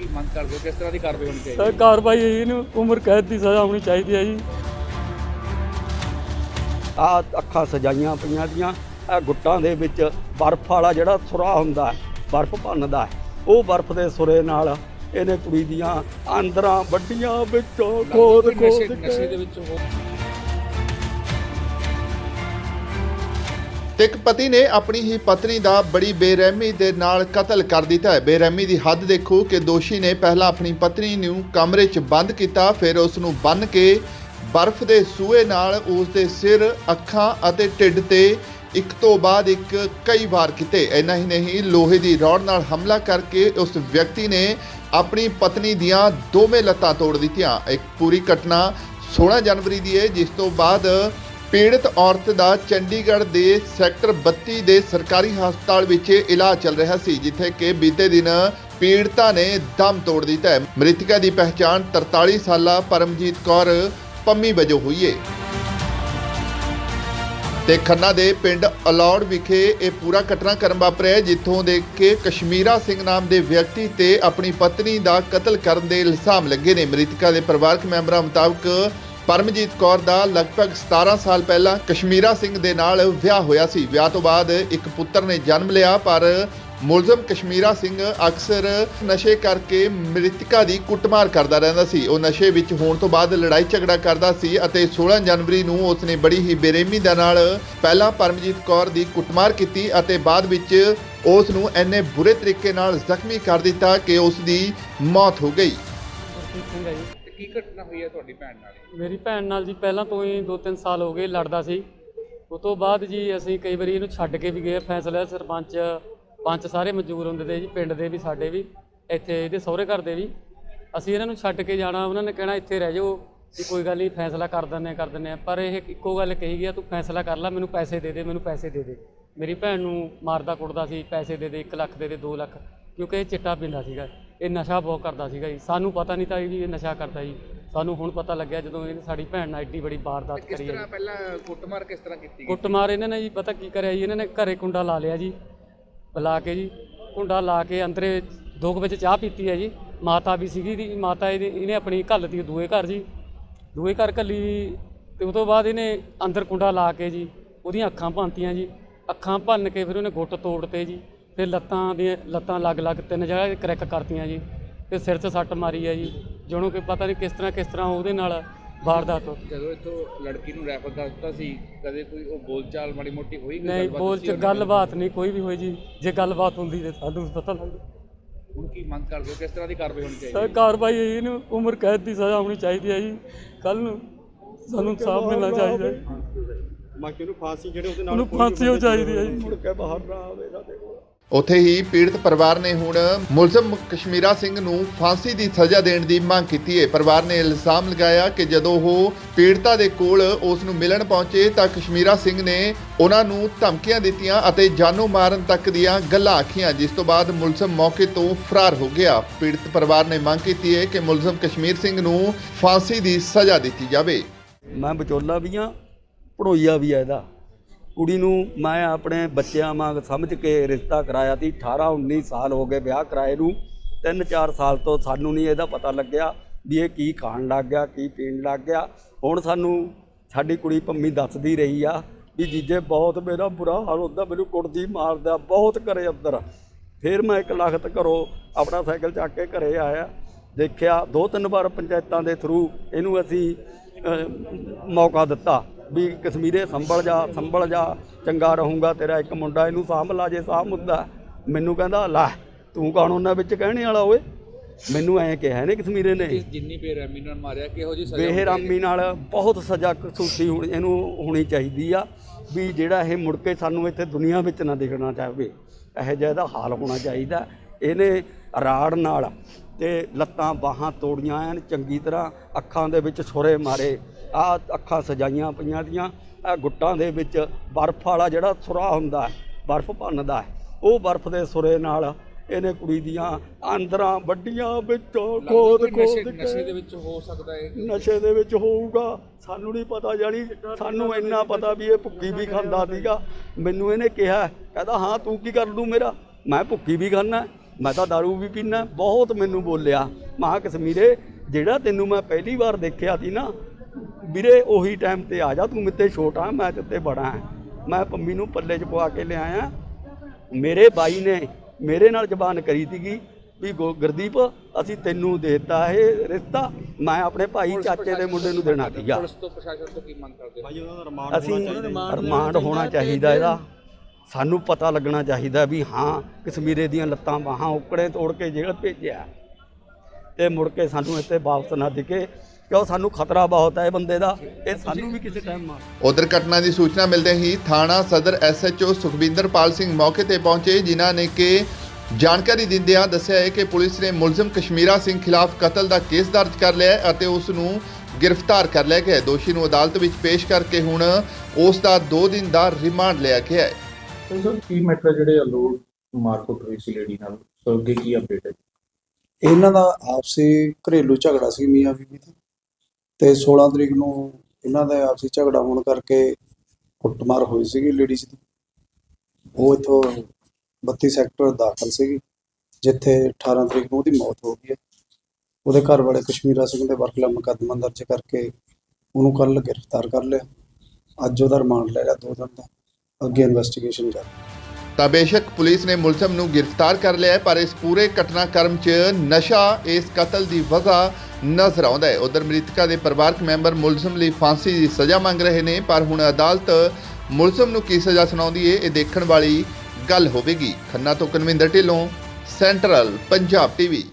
ਕੀ ਮੰਗ ਕਰਦੇ ਹੋ? ਕਿਸ ਤਰ੍ਹਾਂ ਦੀ ਕਾਰਵਾਈ ਹੋਣੀ ਚਾਹੀਦੀ ਸਰ ਕਾਰਵਾਈ ਇਹਨੂੰ ਉਮਰ ਕੈਦ ਦੀ ਸਜ਼ਾ ਹੋਣੀ ਚਾਹੀਦੀ ਹੈ ਜੀ। ਆ ਅੱਖਾਂ ਸਜਾਈਆਂ ਪਈਆਂ ਦੀਆਂ ਇਹ ਗੁੱਟਾਂ ਦੇ ਵਿੱਚ ਬਰਫ਼ ਵਾਲਾ ਜਿਹੜਾ ਸੁਰਾ ਹੁੰਦਾ ਹੈ ਬਰਫ਼ ਭੰਨਦਾ ਹੈ ਉਹ ਬਰਫ਼ ਦੇ ਸੁਰੇ ਨਾਲ ਇਹਨੇ ਕੁੜੀ ਦੀਆਂ ਆਂਦਰਾਂ ਵੱਡੀਆਂ ਵਿੱਚੋਂ ਖੋਦ ਖੋਦ ਨਸ਼ੇ ਦੇ ਵਿੱਚ ਹੋ ਤੇ ਇੱਕ ਪਤੀ ਨੇ ਆਪਣੀ ਹੀ ਪਤਨੀ ਦਾ ਬੜੀ ਬੇਰਹਿਮੀ ਦੇ ਨਾਲ ਕਤਲ ਕਰ ਦਿੱਤਾ ਹੈ। ਬੇਰਹਿਮੀ ਦੀ ਹੱਦ ਦੇਖੋ ਕਿ ਦੋਸ਼ੀ ਨੇ ਪਹਿਲਾਂ ਆਪਣੀ ਪਤਨੀ ਨੂੰ ਕਮਰੇ 'ਚ ਬੰਦ ਕੀਤਾ, ਫਿਰ ਉਸ ਨੂੰ ਬੰਨ ਕੇ ਬਰਫ਼ ਦੇ ਸੂਏ ਨਾਲ ਉਸ ਦੇ ਸਿਰ, ਅੱਖਾਂ ਅਤੇ ਢਿੱਡ ਤੇ ਇੱਕ ਤੋਂ ਬਾਅਦ ਇੱਕ ਕਈ ਵਾਰ ਕੀਤੇ। ਇੰਨਾ ਹੀ ਨਹੀਂ, ਲੋਹੇ ਦੀ ਰੋਡ ਨਾਲ ਹਮਲਾ ਕਰਕੇ ਉਸ ਵਿਅਕਤੀ ਨੇ ਆਪਣੀ ਪਤਨੀ ਦੀਆਂ ਦੋਵੇਂ ਲੱਤਾਂ ਤੋੜ ਦਿੱਤੀਆਂ। ਇੱਕ ਪੂਰੀ ਘਟਨਾ 16 ਜਨਵਰੀ ਦੀ ਹੈ, ਜਿਸ ਤੋਂ ਬਾਅਦ ਪੀੜਤ ਔਰਤ ਦਾ ਚੰਡੀਗੜ੍ਹ ਦੇ ਸੈਕਟਰ 32 ਦੇ ਸਰਕਾਰੀ ਹਸਪਤਾਲ ਵਿੱਚ ਇਲਾਜ ਚੱਲ ਰਿਹਾ ਸੀ, ਜਿੱਥੇ ਕਿ ਬੀਤੇ ਦਿਨ ਪੀੜਤਾ ਨੇ ਦਮ ਤੋੜ ਦਿੱਤਾ ਹੈ। ਮ੍ਰਿਤਕਾ ਦੀ ਪਹਿਚਾਣ 43 ਸਾਲਾ ਪਰਮਜੀਤ ਕੌਰ ਪੰਮੀ ਵਜੋਂ ਹੋਈ ਹੈ ਤੇ ਖੰਨਾ ਦੇ ਪਿੰਡ ਅਲੌੜ ਵਿਖੇ ਇਹ ਪੂਰਾ ਘਟਨਾਕ੍ਰਮ ਵਾਪਰਿਆ ਜਿੱਥੋਂ ਦੇ ਕੇ ਕਸ਼ਮੀਰਾ ਸਿੰਘ ਨਾਮ ਦੇ ਵਿਅਕਤੀ ਤੇ ਆਪਣੀ ਪਤਨੀ ਦਾ ਕਤਲ ਕਰਨ ਦੇ ਇਲਜ਼ਾਮ ਲੱਗੇ ਨੇ। ਮ੍ਰਿਤਕਾ ਦੇ ਪਰਿਵਾਰਕ ਮੈਂਬਰਾਂ ਮੁਤਾਬਕ ਪਰਮਜੀਤ ਕੌਰ ਦਾ ਲਗਭਗ 17 ਸਾਲ ਪਹਿਲਾਂ ਕਸ਼ਮੀਰਾ ਸਿੰਘ ਦੇ ਨਾਲ ਵਿਆਹ ਹੋਇਆ ਸੀ। ਵਿਆਹ ਤੋਂ ਬਾਅਦ ਇੱਕ ਪੁੱਤਰ ਨੇ ਜਨਮ ਲਿਆ, ਪਰ ਮੁਲਜ਼ਮ ਕਸ਼ਮੀਰਾ ਸਿੰਘ ਅਕਸਰ ਨਸ਼ੇ ਕਰਕੇ ਮ੍ਰਿਤਕਾ ਦੀ ਕੁੱਟਮਾਰ ਕਰਦਾ ਰਹਿੰਦਾ ਸੀ। ਉਹ ਨਸ਼ੇ ਵਿੱਚ ਹੋਣ ਤੋਂ ਬਾਅਦ ਲੜਾਈ ਝਗੜਾ ਕਰਦਾ ਸੀ ਅਤੇ 16 ਜਨਵਰੀ ਨੂੰ ਉਸਨੇ ਬੜੀ ਹੀ ਬੇਰਹਿਮੀ ਦੇ ਨਾਲ ਪਹਿਲਾਂ ਪਰਮਜੀਤ ਕੌਰ ਦੀ ਕੁੱਟਮਾਰ ਕੀਤੀ ਅਤੇ ਬਾਅਦ ਵਿੱਚ ਉਸ ਨੂੰ ਇੰਨੇ ਬੁਰੇ ਤਰੀਕੇ ਨਾਲ ਜ਼ਖਮੀ ਕਰ ਦਿੱਤਾ ਕਿ ਉਸ ਦੀ ਮੌਤ ਹੋ ਗਈ। ਕੀ ਘਟਨਾ ਹੋਈ ਹੈ ਤੁਹਾਡੀ ਭੈਣ ਨਾਲ? ਮੇਰੀ ਭੈਣ ਨਾਲ ਜੀ ਪਹਿਲਾਂ ਤੋਂ ਹੀ 2-3 ਸਾਲ ਹੋ ਗਏ ਲੜਦਾ ਸੀ। ਉਸ ਤੋਂ ਬਾਅਦ ਜੀ ਅਸੀਂ ਕਈ ਵਾਰੀ ਇਹਨੂੰ ਛੱਡ ਕੇ ਵੀ ਗਏ। ਫੈਸਲਾ ਸਰਪੰਚ ਪੰਚ ਸਾਰੇ ਮਜ਼ਦੂਰ ਹੁੰਦੇ ਤੇ ਜੀ ਪਿੰਡ ਦੇ ਵੀ ਸਾਡੇ ਵੀ ਇੱਥੇ ਇਹਦੇ ਸਹੁਰੇ ਘਰ ਦੇ ਵੀ। ਅਸੀਂ ਇਹਨਾਂ ਨੂੰ ਛੱਡ ਕੇ ਜਾਣਾ। ਉਹਨਾਂ ਨੇ ਕਹਿਣਾ ਇੱਥੇ ਰਹਿ ਜਾਓ ਵੀ ਕੋਈ ਗੱਲ ਨਹੀਂ ਫੈਸਲਾ ਕਰ ਦਿੰਦੇ ਹਾਂ, ਕਰ ਦਿੰਦੇ ਹਾਂ। ਪਰ ਇਹ ਇੱਕੋ ਗੱਲ ਕਹੀ ਗਿਆ ਤੂੰ ਫੈਸਲਾ ਕਰ ਲੈ ਮੈਨੂੰ ਪੈਸੇ ਦੇ ਦੇ ਮੈਨੂੰ ਪੈਸੇ ਦੇ ਦੇ। ਮੇਰੀ ਭੈਣ ਨੂੰ ਮਾਰਦਾ ਕੁੱਟਦਾ ਸੀ ਪੈਸੇ ਦੇ ਦੇ 1 ਲੱਖ ਦੇ ਦੇ 2 ਲੱਖ ਕਿਉਂਕਿ ਇਹ ਚਿੱਟਾ ਪੀਂਦਾ ਸੀਗਾ। ਇਹ ਨਸ਼ਾ ਬਹੁਤ ਕਰਦਾ ਸੀਗਾ ਜੀ। ਸਾਨੂੰ ਪਤਾ ਨਹੀਂ ਤਾਂ ਜੀ ਇਹ ਨਸ਼ਾ ਕਰਦਾ ਜੀ। ਸਾਨੂੰ ਹੁਣ ਪਤਾ ਲੱਗਿਆ ਜਦੋਂ ਇਹਨੇ ਸਾਡੀ ਭੈਣ ਨਾਲ ਐਡੀ ਬੜੀ ਵਾਰਦਾਤ ਕਿਸ ਕਰੀ ਹੈ ਤਰ੍ਹਾਂ ਪਹਿਲਾਂ ਕੁੱਟਮਾਰ ਕਿਸ ਤਰ੍ਹਾਂ ਕੀਤੀ ਗਈ? ਕੁੱਟਮਾਰ ਇਹਨਾਂ ਨੇ ਜੀ ਪਤਾ ਕੀ ਕਰਿਆ ਜੀ? ਇਹਨਾਂ ਨੇ ਘਰੇ ਕੁੰਡਾ ਲਾ ਲਿਆ ਜੀ ਬੁਲਾ ਕੇ ਜੀ। ਕੁੰਡਾ ਲਾ ਕੇ ਅੰਦਰੇ ਦੋ ਕੁ ਵਿੱਚ ਚਾਹ ਪੀਤੀ ਹੈ ਜੀ। ਮਾਤਾ ਵੀ ਸੀਗੀ ਦੀ ਮਾਤਾ ਇਹਦੀ ਇਹਨੇ ਆਪਣੀ ਘੱਲਤੀ ਦੂਏ ਘਰ ਜੀ। ਦੂਏ ਘਰ ਘੱਲੀ ਤੇ ਉਸ ਤੋਂ ਬਾਅਦ ਇਹਨੇ ਅੰਦਰ ਕੁੰਡਾ ਲਾ ਕੇ ਜੀ ਉਹਦੀਆਂ ਅੱਖਾਂ ਭੰਨਤੀਆਂ ਜੀ। ਅੱਖਾਂ ਭੰਨ ਕੇ ਫਿਰ ਉਹਨੇ ਗੁੱਟ ਤੋੜਤੇ ਜੀ। ਫਿਰ ਲੱਤਾਂ ਦੀਆਂ ਲੱਤਾਂ ਲੱਗ-ਲੱਗ ਤਿੰਨ ਜਗ੍ਹਾ ਕਰੈਕ ਕਰਤੀਆਂ ਜੀ। ਤੇ ਸਿਰ 'ਚ ਸੱਟ ਮਾਰੀ ਹੈ ਜੀ। ਜਿਹਨੂੰ ਕਿ ਪਤਾ ਨਹੀਂ ਕਿਸ ਤਰ੍ਹਾਂ ਕਿਸ ਤਰ੍ਹਾਂ ਉਹਦੇ ਨਾਲ ਵਾਰਦਾਤ ਹੋ ਜਦੋਂ ਇੱਥੋਂ ਲੜਕੀ ਨੂੰ ਰੈਫਰ ਕਰ ਦਿੱਤਾ ਸੀ ਕਦੇ ਕੋਈ ਉਹ ਬੋਲਚਾਲ ਮਾੜੀ ਮੋਟੀ ਹੋਈ ਕੋਈ ਨਹੀਂ ਗੱਲਬਾਤ ਬੋਲ ਚ ਉਹਨਾਂ ਨਾਲ? ਗੱਲਬਾਤ ਨਹੀਂ ਕੋਈ ਵੀ ਹੋਈ ਜੀ। ਜੇ ਗੱਲਬਾਤ ਹੁੰਦੀ ਤੇ ਸਾਨੂੰ ਪਤਾ ਲੱਗਦਾ ਹੁਣ ਕੀ ਮੰਗ ਕਰਦੇ ਹੋ? ਕਿਸ ਤਰ੍ਹਾਂ ਦੀ ਕਾਰਵਾਈ ਹੋਣੀ ਚਾਹੀਦੀ ਸਰ ਕਾਰਵਾਈ ਇਹਨੂੰ ਉਮਰ ਕੈਦ ਦੀ ਸਜ਼ਾ ਹੋਣੀ ਚਾਹੀਦੀ ਹੈ ਜੀ। ਕੱਲ ਨੂੰ ਸਾਨੂੰ ਇਨਸਾਫ ਮਿਲਣਾ ਚਾਹੀਦਾ ਹੈ। ਬਾਕੀ ਨੂੰ ਫਾਂਸੀ ਜਿਹੜੇ ਉਹਦੇ ਉਹਨੂੰ ਫਾਂਸੀ ਹੋ ਚਾਹੀਦੀ ਹੈ ਜੀ। ਮੁੜ ਕੇ ਬਾਹਰ ਨਾ ਆਵੇ ਸਾਡੇ ਕੋਲ। ਉੱਥੇ ਹੀ ਪੀੜਤ ਪਰਿਵਾਰ ਨੇ ਹੁਣ ਮੁਲਜ਼ਮ ਕਸ਼ਮੀਰਾ ਸਿੰਘ ਨੂੰ ਫਾਂਸੀ ਦੀ ਸਜ਼ਾ ਦੇਣ ਦੀ ਮੰਗ ਕੀਤੀ ਹੈ। ਪਰਿਵਾਰ ਨੇ ਇਲਜ਼ਾਮ ਲਗਾਇਆ ਕਿ ਜਦੋਂ ਉਹ ਪੀੜਤਾ ਦੇ ਕੋਲ ਉਸ ਨੂੰ ਮਿਲਣ ਪਹੁੰਚੇ ਤਾਂ ਕਸ਼ਮੀਰਾ ਸਿੰਘ ਨੇ ਉਹਨਾਂ ਨੂੰ ਧਮਕੀਆਂ ਦਿੱਤੀਆਂ ਅਤੇ ਜਾਨੋਂ ਮਾਰਨ ਤੱਕ ਦੀਆਂ ਗੱਲਾਂ ਆਖੀਆਂ, ਜਿਸ ਤੋਂ ਬਾਅਦ ਮੁਲਜ਼ਮ ਮੌਕੇ ਤੋਂ ਫਰਾਰ ਹੋ ਗਿਆ। ਪੀੜਤ ਪਰਿਵਾਰ ਨੇ ਮੰਗ ਕੀਤੀ ਹੈ ਕਿ ਮੁਲਜ਼ਮ ਕਸ਼ਮੀਰ ਸਿੰਘ ਨੂੰ ਫਾਂਸੀ ਦੀ ਸਜ਼ਾ ਦਿੱਤੀ ਜਾਵੇ। ਮੈਂ ਵਿਚੋਲਾ ਵੀ ਆ ਪੜੋਈਆ ਵੀ ਆ ਇਹਦਾ। ਕੁੜੀ ਨੂੰ ਮੈਂ ਆਪਣੇ ਬੱਚਿਆਂ ਵਾਂਗ ਸਮਝ ਕੇ ਰਿਸ਼ਤਾ ਕਰਾਇਆ ਸੀ। 18 19 ਸਾਲ ਹੋ ਗਏ ਵਿਆਹ ਕਰਾਏ ਨੂੰ। 3-4 ਸਾਲ ਤੋਂ ਸਾਨੂੰ ਨਹੀਂ ਇਹਦਾ ਪਤਾ ਲੱਗਿਆ ਵੀ ਇਹ ਕੀ ਖਾਣ ਲੱਗ ਗਿਆ, ਕੀ ਪੀਣ ਲੱਗ ਗਿਆ। ਹੁਣ ਸਾਨੂੰ ਸਾਡੀ ਕੁੜੀ ਪੰਮੀ ਦੱਸਦੀ ਰਹੀ ਆ ਵੀ ਜੀਜੇ ਬਹੁਤ ਮੇਰਾ ਬੁਰਾ ਹਾਲ ਹੁੰਦਾ, ਮੈਨੂੰ ਕੁੱਟਦੀ ਮਾਰਦਾ, ਬਹੁਤ ਕਰੇ ਅੰਦਰ। ਫਿਰ ਮੈਂ ਇੱਕ ਲਖਤ ਘਰੋਂ ਆਪਣਾ ਸਾਈਕਲ ਚੱਕ ਕੇ ਘਰੇ ਆਇਆ। ਦੇਖਿਆ ਦੋ ਤਿੰਨ ਵਾਰ ਪੰਚਾਇਤਾਂ ਦੇ ਥਰੂ ਇਹਨੂੰ ਅਸੀਂ ਮੌਕਾ ਦਿੱਤਾ। ਵੀ ਕਸ਼ਮੀਰੇ ਸੰਭਲ ਜਾ ਸੰਭਲ ਜਾ ਚੰਗਾ ਰਹੂੰਗਾ ਤੇਰਾ ਇੱਕ ਮੁੰਡਾ ਇਹਨੂੰ ਸਾਂਭ ਲਾ ਜੇ ਸਾਂਭ ਮੁੱਦਾ ਮੈਨੂੰ ਕਹਿੰਦਾ ਲੈ ਤੂੰ ਕੌਣ ਉਹਨਾਂ ਵਿੱਚ ਕਹਿਣੇ ਵਾਲਾ ਓਏ? ਮੈਨੂੰ ਐਂ ਕਿਹਾ ਨੇ ਕਸ਼ਮੀਰੇ ਨੇ। ਜਿੰਨੀ ਬੇਰਹਿਮੀ ਨਾਲ ਮਾਰਿਆ ਕਿਹੋ ਜੀ ਸਜ਼ਾ ਬੇਹਰਾਮੀ ਨਾਲ ਬਹੁਤ ਸਜ਼ਾ ਕਸੂਤੀ ਹੁਣ ਇਹਨੂੰ ਹੋਣੀ ਚਾਹੀਦੀ ਆ ਵੀ ਜਿਹੜਾ ਇਹ ਮੁੜ ਕੇ ਸਾਨੂੰ ਇੱਥੇ ਦੁਨੀਆ ਵਿੱਚ ਨਾ ਦਿਖਣਾ ਚਾਹਵੇ ਇਹੋ ਜਿਹਾ ਇਹਦਾ ਹਾਲ ਹੋਣਾ ਚਾਹੀਦਾ। ਇਹਨੇ ਰਾੜ ਨਾਲ ਤੇ ਲੱਤਾਂ ਬਾਹਾਂ ਤੋੜੀਆਂ ਐਨ ਚੰਗੀ ਤਰ੍ਹਾਂ ਅੱਖਾਂ ਦੇ ਵਿੱਚ ਛੁਰੇ ਮਾਰੇ। ਆ ਅੱਖਾਂ ਸਜਾਈਆਂ ਪਈਆਂ ਦੀਆਂ ਆ ਗੁੱਟਾਂ ਦੇ ਵਿੱਚ ਬਰਫ਼ ਵਾਲਾ ਜਿਹੜਾ ਸੁਰਾ ਹੁੰਦਾ ਬਰਫ਼ ਭੰਨਦਾ ਉਹ ਬਰਫ਼ ਦੇ ਸੁਰੇ ਨਾਲ ਇਹਨੇ ਕੁੜੀ ਦੀਆਂ ਆਂਦਰਾਂ ਵੱਡੀਆਂ ਵਿੱਚੋਂ ਖੋਦ ਖੋਦ ਨਸ਼ੇ ਦੇ ਵਿੱਚ ਹੋ ਸਕਦਾ ਹੈ ਨਸ਼ੇ ਦੇ ਵਿੱਚ ਹੋਊਗਾ। ਸਾਨੂੰ ਨਹੀਂ ਪਤਾ ਜਾਣੀ ਸਾਨੂੰ ਇੰਨਾ ਪਤਾ ਵੀ ਇਹ ਭੁੱਕੀ ਵੀ ਖਾਂਦਾ ਸੀਗਾ। ਮੈਨੂੰ ਇਹਨੇ ਕਿਹਾ ਕਹਿੰਦਾ ਹਾਂ ਤੂੰ ਕੀ ਕਰ ਲੂ ਮੇਰਾ? ਮੈਂ ਭੁੱਕੀ ਵੀ ਖਾਨਾ ਮੈਂ ਤਾਂ दारू ਵੀ ਪੀਣਾ ਬਹੁਤ ਮੈਨੂੰ ਬੋਲਿਆ ਮਹਾ ਕਸ਼ਮੀਰੇ ਜਿਹੜਾ ਤੈਨੂੰ ਮੈਂ ਪਹਿਲੀ ਵਾਰ ਦੇਖਿਆ ਸੀ ਨਾ ਵੀਰੇ ਉਹੀ ਟਾਈਮ ਤੇ ਆ ਜਾ ਤੂੰ ਮੇਤੇ ਛੋਟਾ ਮੈਂ ਤੇ ਬੜਾ ਹਾਂ ਮੈਂ ਪੰਮੀ ਨੂੰ ਪੱਲੇ 'ਚ ਪਵਾ ਕੇ ਲਿਆਇਆ। ਮੇਰੇ ਬਾਈ ਨੇ ਮੇਰੇ ਨਾਲ ਜ਼ਬਾਨ ਕਰੀ ਸੀਗੀ ਵੀ ਗੋ- ਗੁਰਦੀਪ ਅਸੀਂ ਤੈਨੂੰ ਦੇਤਾ ਇਹ ਰਿਸ਼ਤਾ ਮੈਂ ਆਪਣੇ ਭਾਈ ਚਾਚੇ ਦੇ ਮੁੰਡੇ ਨੂੰ ਦੇਣਾ ਸੀਗਾ। ਪੁਲਿਸ ਤੋਂ ਪ੍ਰਸ਼ਾਸਨ ਤੋਂ ਕੀ ਮੰਗ ਕਰਦੇ ਹੋ? ਅਸੀਂ ਰਿਮਾਂਡ ਹੋਣਾ ਚਾਹੀਦਾ ਇਹਦਾ। ਸਾਨੂੰ ਪਤਾ ਲੱਗਣਾ ਚਾਹੀਦਾ ਵੀ ਹਾਂ ਕਸ਼ਮੀਰੇ ਦੀਆਂ ਲੱਤਾਂ ਬਾਹਾਂ ਉਕੜੇ ਤੋੜ ਕੇ ਜੇਲ੍ਹ ਭੇਜਿਆ। ਤੇ ਮੁੜ ਕੇ ਸਾਨੂੰ ਇੱਥੇ ਵਾਪਸ ਨਾ ਦਿਖੇ ਕਿਉਂ ਸਾਨੂੰ ਖਤਰਾ ਬਹੁਤ ਹੈ ਇਹ ਬੰਦੇ ਦਾ? ਇਹ ਸਾਨੂੰ ਵੀ ਕਿਸੇ ਟਾਈਮ ਮਾਰ ਉਧਰ ਘਟਨਾ ਦੀ ਸੂਚਨਾ ਮਿਲਦੇ ਹੀ ਥਾਣਾ ਸਦਰ ਐਸਐਚਓ ਸੁਖਵਿੰਦਰਪਾਲ ਸਿੰਘ ਮੌਕੇ ਤੇ ਪਹੁੰਚੇ ਜਿਨ੍ਹਾਂ ਨੇ ਕਿ ਜਾਣਕਾਰੀ ਦਿੰਦਿਆਂ ਦੱਸਿਆ ਹੈ ਕਿ ਪੁਲਿਸ ਨੇ ਮੁਲਜ਼ਮ ਕਸ਼ਮੀਰਾ ਸਿੰਘ ਖਿਲਾਫ ਕਤਲ ਦਾ ਕੇਸ ਦਰਜ ਕਰ ਲਿਆ ਹੈ ਅਤੇ ਉਸ ਨੂੰ ਗ੍ਰਿਫਤਾਰ ਕਰ ਲਿਆ ਗਿਆ ਹੈ। ਦੋਸ਼ੀ ਨੂੰ ਅਦਾਲਤ ਵਿੱਚ ਪੇਸ਼ ਕਰਕੇ ਹੁਣ ਉਸ ਦਾ 2 ਦਿਨ ਦਾ ਰਿਮਾਂਡ ਲਿਆ ਗਿਆ ਹੈ। ਤੇ ਸਰ ਕੀ ਮੈਟਰ ਜਿਹੜੇ ਅਲੋੜ ਮਾਰਕੁੱਟ ਹੋਈ ਸੀ ਲੇਡੀ ਨਾਲ? ਸੋ ਅੱਗੇ ਕੀ ਅਪਡੇਟ ਹੈ? ਇਹਨਾਂ ਦਾ ਆਪਸੀ ਘਰੇਲੂ ਝਗੜਾ ਸੀ ਮੀਆਂ ਬੀਬੀ ਦਾ ਤੇ 16 ਤਰੀਕ ਨੂੰ ਇਹਨਾਂ ਦਾ ਆਪਸੀ ਝਗੜਾ ਹੋਣ ਕਰਕੇ ਕੁੱਟਮਾਰ ਹੋਈ ਸੀਗੀ ਲੇਡੀਜ਼ ਦੀ। ਉਹ ਇਥੋਂ 32 ਸੈਕਟਰ ਦਾਖਲ ਸੀਗੀ, ਜਿੱਥੇ 18 ਤਰੀਕ ਨੂੰ ਉਹਦੀ ਮੌਤ ਹੋ ਗਈ ਹੈ। ਉਹਦੇ ਘਰ ਵਾਲੇ ਕਸ਼ਮੀਰਾ ਸਿੰਘ ਦੇ ਵਰਖਲਾ ਮੁਕੱਦਮਾ ਦਰਜ ਕਰਕੇ ਉਹਨੂੰ ਕੱਲ ਗ੍ਰਿਫਤਾਰ ਕਰ ਲਿਆ। ਅੱਜ ਉਹਦਾ ਰਿਮਾਂਡ ਲੈ ਲਿਆ ਦੋ ਦਿਨ ਦਾ। ਅੱਗੇ ਇਨਵੈਸਟੀਗੇਸ਼ਨ ਜਾਰੀ। ਤਾਂ ਬੇਸ਼ੱਕ ਪੁਲਿਸ ਨੇ ਮੁਲਜ਼ਮ ਨੂੰ ਗ੍ਰਿਫਤਾਰ ਕਰ ਲਿਆ ਪਰ ਇਸ ਪੂਰੇ ਘਟਨਾਕ੍ਰਮ 'ਚ ਨਸ਼ਾ, ਇਸ ਕਤਲ ਦੀ ਵਜ੍ਹਾ ਨਜ਼ਰ ਆਉਂਦਾ ਹੈ। ਉਧਰ ਮ੍ਰਿਤਕਾ ਦੇ ਪਰਿਵਾਰਕ ਮੈਂਬਰ ਮੁਲਜ਼ਮ ਲਈ ਫਾਂਸੀ ਦੀ ਸਜ਼ਾ ਮੰਗ ਰਹੇ ਨੇ, ਪਰ ਹੁਣ ਅਦਾਲਤ ਮੁਲਜ਼ਮ ਨੂੰ ਕੀ ਸਜ਼ਾ ਸੁਣਾਉਂਦੀ ਹੈ, ਇਹ ਦੇਖਣ ਵਾਲੀ ਗੱਲ ਹੋਵੇਗੀ। ਖੰਨਾ ਤੋਂ ਕਨਵਿੰਦਰ ਢਿੱਲੋਂ, ਸੈਂਟਰਲ ਪੰਜਾਬ ਟੀਵੀ।